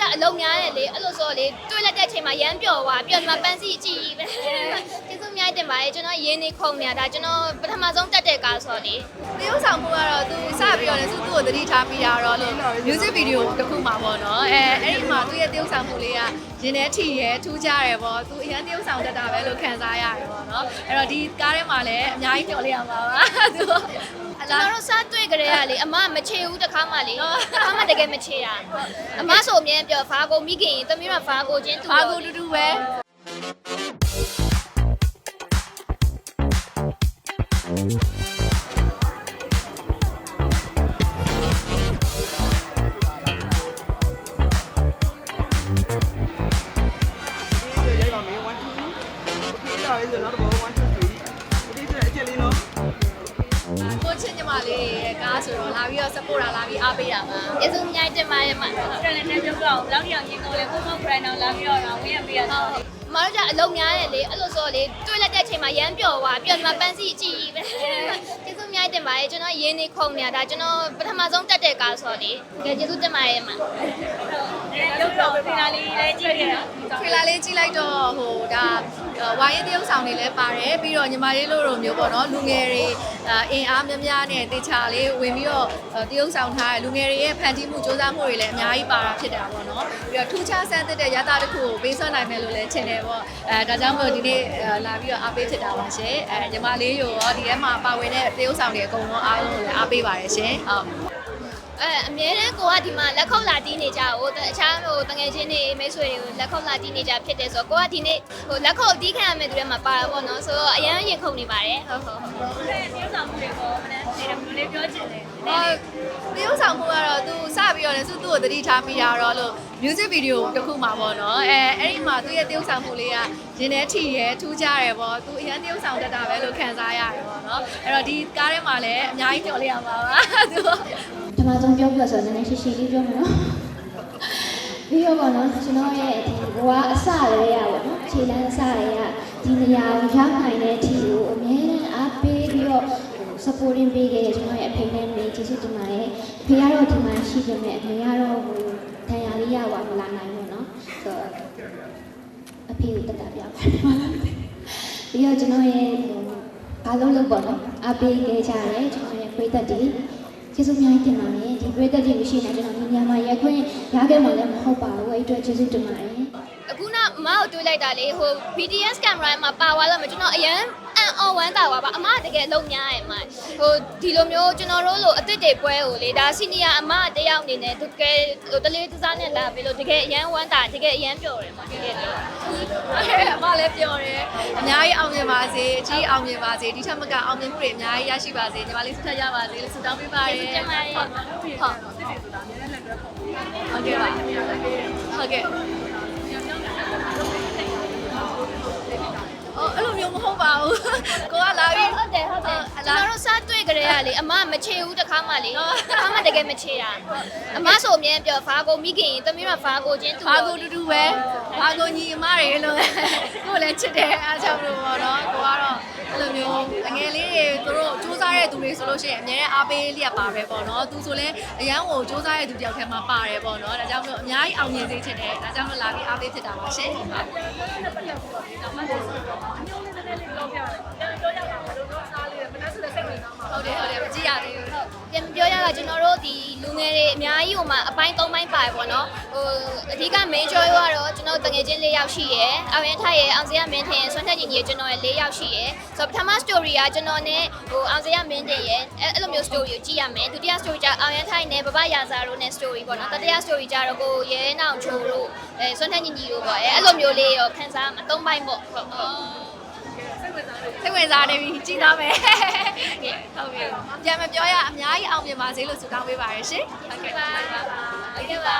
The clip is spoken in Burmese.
တို့ကအလုံးများတယ်လေအဲ့လိုဆိုတော့လေတွေ့လက်တဲ့အချိန်မှာရမ်းပျော်သွားပျော်ဒီမှာပန်းစီကြည့်ကြီးပဲကျေးဇူးအများကြီးတ င်ပါတယ်ကျွန်တော်ရင်းနေခုံနေတာဒါကျွန်တော်ပထမဆုံးတက်တဲ့ကားဆိုတော့လေတရုပ်ဆောင်မှုကတော့သူစပြီးတော့လည်းသူ့ကိုသတိထားပြီးတာတော့လို့ music video တစ်ခုမှာပေါ့နော်အဲအဲ့ဒီမှာသူ့ရဲ့တရုပ်ဆောင်မှုလေးကရင်ထဲထိရဲထူးခြားတယ်ပေါ့သူအရင်တရုပ်ဆောင်တတ်တာပဲလို့ခံစားရတယ်ပေါ့နော်အဲ့တော့ဒီကားထဲမှာလည်းအများကြီးပြောလိုက်ရမှာပါသူအကျွန်လားတော်တို့စားတွေ့ကြရလေအမမချေဘူးတခါမှလေတခါမှတကယ်မချေတာအမဆိုအမြဲပြောဖာကိုမိခင်တမီးကဖာကိုချင်းတူဘာကိုတူတူပဲ က်ပါမယ်1 2 okay လာပြီဆိုတော့တော့1 2 3ဒီဆိုအချက်လေးနော်ကိုချင်းညီမလေးရဲ့ကားဆိုတော့လာပြီးတော့ support တာလာပြီးအားပေးတာပါကျေးဇူးအများကြီးတင်ပါတယ်မကျွန်တော်လည်းပြောပြအောင်ဘယ်လောက်တောင်ရင်ကုန်လဲပုံမှန် brand အောင်လာပြီးတော့တော့ဝင်းရပေးရတော့ မတို့ကအလုံးများတယ်လေအဲ့လိုဆိုတော့လေတွေ့လက်တဲ့အချိန်မှာရမ်းပျော်သွားပျော်ဒီမှာပန်းစီကြည့်ကြီးပဲကျေးဇူးအများကြီးတင်ပါတယ်ကျွန်တော်ရင်းနေခုံနေတာဒါကျွန်တော်ပထမဆုံးတက်တဲ့ကားဆိုတော့လေတကယ်ကျေးဇူးတင်ပါတယ်မရု ပ်တော့ဖင်လာလေးလည်းကြည့်ရတာထွေလာလေးကြည့်လိုက်တော့ဟိုဒါဝိုင်းရင်တရုပ်ဆောင်တွေလည်းပါတယ်ပြီးတော့ညီမလေးတို့လိုမျိုးပေါ့နော်လူငယ်တွေအင်အားများများနဲ့တေချာလေးဝင်ပြီးတော့တရုပ်ဆောင်ထားတဲ့လူငယ်တွေရဲ့ဖန်တီးမှုစ조사မှုတွေလည်းအများကြီးပါတာဖြစ်တာပေါ့နော်ပြီးတော့ထူးခြားဆန်းသစ်တဲ့ရတာတစ်ခုကိုပေးစွမ်းနိုင်မယ်လို့လည်းထင်တယ်ပေါ့အဲဒါကြောင့်မို့ဒီနေ့လာပြီးတော့အားပေးဖြစ်တာပါရှင်အဲညီမလေးရောဒီထဲမှာပါဝင်တဲ့တရုပ်ဆောင်တွေအကုန်လုံးအားလုံးကိုလည်းအားပေးပါတယ်ရှင်ဟုတ် အဲအမြဲတမ်းကိုကဒီမှာလက်ခုပ်လာတီးနေကြဟိုအခြားဟိုတငယ်ချင်းတွေမိတ်ဆွေတွေကိုလက်ခုပ်လာတီးနေကြဖြစ်တယ်ဆိုတော့ကိုကဒီနေ့ဟိုလက်ခုပ်တီးခံရမယ်သူတွေမှာပါတာပေါ့နော်ဆိုတော့အရန်ရင်ခုန်နေပါတယ်ဟုတ်ဟုတ်ဟုတ်တဲ့ရုပ်ဆောင်မှုတွေကိုမနေ့နေတယ်ဘယ်လိုလဲပြောချင်လဲအော်တရုပ်ဆောင်မှုကတော့သူစပြီးတော့လည်းသူ့ကိုသတိထားမိတာတော့လို့ music video တစ်ခုမှာပေါ့နော်အဲအဲ့ဒီမှာသူ့ရဲ့တရုပ်ဆောင်မှုလေးကရင်ထဲထိရဲထူးခြားတယ်ပေါ့သူအရင်တရုပ်ဆောင်တတ်တာပဲလို့ခံစားရတယ်ပေါ့နော်အဲ့တော့ဒီကားထဲမှာလည်းအများကြီးပြောလိုက်ရမှာပါသူဓ မ္မဆုံးပြောပြဆိုတော့နည်းနည်းရှိရှိလေးပြောမယ်နော်ပြီးတော့ပေါ့နော်ကျွန်တော်ရဲ့ဒီဘဝအစလေးရပါတော့ခြေလမ်းအစလေးရဒီနေရာကိုရောက်နိုင်တဲ့အထိကိုအများနဲ့အားပေးပြီးတော့ supporting ပေးခဲ့တဲ့ကျွန်တော်ရဲ့အဖေနဲ့မေကျေးဇူးတင်ပါတယ်အဖေကတော့ဒီမှာရှိကြမယ်အမေကတော့ဟိုတန်ရာလေးရပါမလာနိုင်ဘူးเนาะဆိုတော့အဖေကိုတက်တာပြောပါတယ်မလားပြီးတော့ကျွန်တော်ရဲ့ဟိုအားလုံးလို့ပေါ့နော်အားပေးခဲ့ကြတယ်ကျွန်တော်ရဲ့ပရိသတ်တွေ ကျေးဇူးများတင်ပါတယ်ဒီပရိသတ်တွေမရှိနေကျွန်တော်ဒီညမှာရက်ခွင့်ရခဲ့မှလည်းမဟုတ်ပါဘူးအဲ့အတွက်ကျေးဇူးတင်ပါတယ်အခုနအမကိုတွေးလိုက်တာလေဟို BTS camera မှာပါသွားလို့မကျွန်တော်အရန် အန်အော်ဝမ်းတာပါပါအမတကယ်အလုံးများရဲ့အမဟိုဒီလိုမျိုးကျွန်တော်တို့လိုအစ်စ်တွေပွဲကိုလေဒါစီနီယာအမတယောက်အနေနဲ့တကယ်ဟိုတလေးတစားနဲ့လာပြီးလို့တကယ်အရန်ဝမ်းတာတကယ်အရန်ပျော်တယ်အမတကယ်လို့အမလည်းပြောတယ်အများကြီးအောင်မြင်ပါစေအကြီးအောင်မြင်ပါစေဒီထက်မကအောင်မြင်မှုတွေအများကြီးရရှိပါစေညီမလေးဆုထပ်ရပါစေလို့ဆုတောင်းပေးပါတယ်ကျေးဇူးတင်ပါတယ်ဟုတ်ဟုတ်ကဲ့ပါ ဘူးကိုကလာပြီးဟုတ်တယ်ဟုတ်တယ်ကျွန်တော်တို့စားတွေ့ကြရလေအမမချေဘူးတခါမှလေတခါမှတကယ်မချေတာအမဆိုအမြဲပြောဖာကိုမိခင်တမီးကဖာကိုချင်းတူဘာကိုတူတူပဲဘာကိုညီအမတွေလို့ကိုလည်းချစ်တယ်အားကြောင့်လို့ပေါ့နော်ကိုကတော့အဲ့လိုမျိုးအငယ်လေးတွေသူတို့စူးစမ်းတဲ့သူတွေဆိုလို့ရှိရင်အများနဲ့အားပေးလျက်ပါပဲပေါ့နော်သူဆိုလဲအရန်ကိုစူးစမ်းတဲ့သူတယောက်ထဲမှာပါတယ်ပေါ့နော်ဒါကြောင့်မလို့အများကြီးအောင်မြင်စေချင်တယ်ဒါကြောင့်မလို့လာပြီးအားပေးဖြစ်တာပါရှင် ဒီလူငယ်တွေအများကြီးဟိုမှာအပိုင်း၃ပိုင်းပါတယ်ပေါ့နော်ဟိုအဓိက main joy ကတော့ကျွန်တော်တငယ်ချင်း၄ယောက်ရှိရယ်အောင်ရင်ထားရယ်အောင်စရမင်းထင်ဆွမ်းထက်ညီညီကျွန်တော်ရဲ့၄ယောက်ရှိရယ်ဆိုတော့ပထမ story ကကျွန်တော်နဲ့ဟိုအောင်စရမင်းတင်ရယ်အဲ့အဲ့လိုမျိုး story ကိုကြည့်ရမယ်ဒုတိယ story ကျအောင်ရင်ထားရယ်နဲ့ဘဘရာဇာတို့နဲ့ story ပေါ့နော်တတိယ story ကျတော့ကိုရဲနောင်ချိုတို့အဲဆွမ်းထက်ညီညီတို့ပေါ့အဲအဲ့လိုမျိုးလေးရောခန်းစားမှာ၃ပိုင်းပေါ့ဟုတ်ဟုတ် စိတ်ဝင်စားနေပြီကြည့်သားမယ်ဟုတ်ပြီပြန်မပြောရအများကြီးအောင်မြင်ပါစေလို့ဆုတောင်းပေးပါရရှင်ဟုတ်ကဲ့ပါဟုတ်ကဲ့ပါ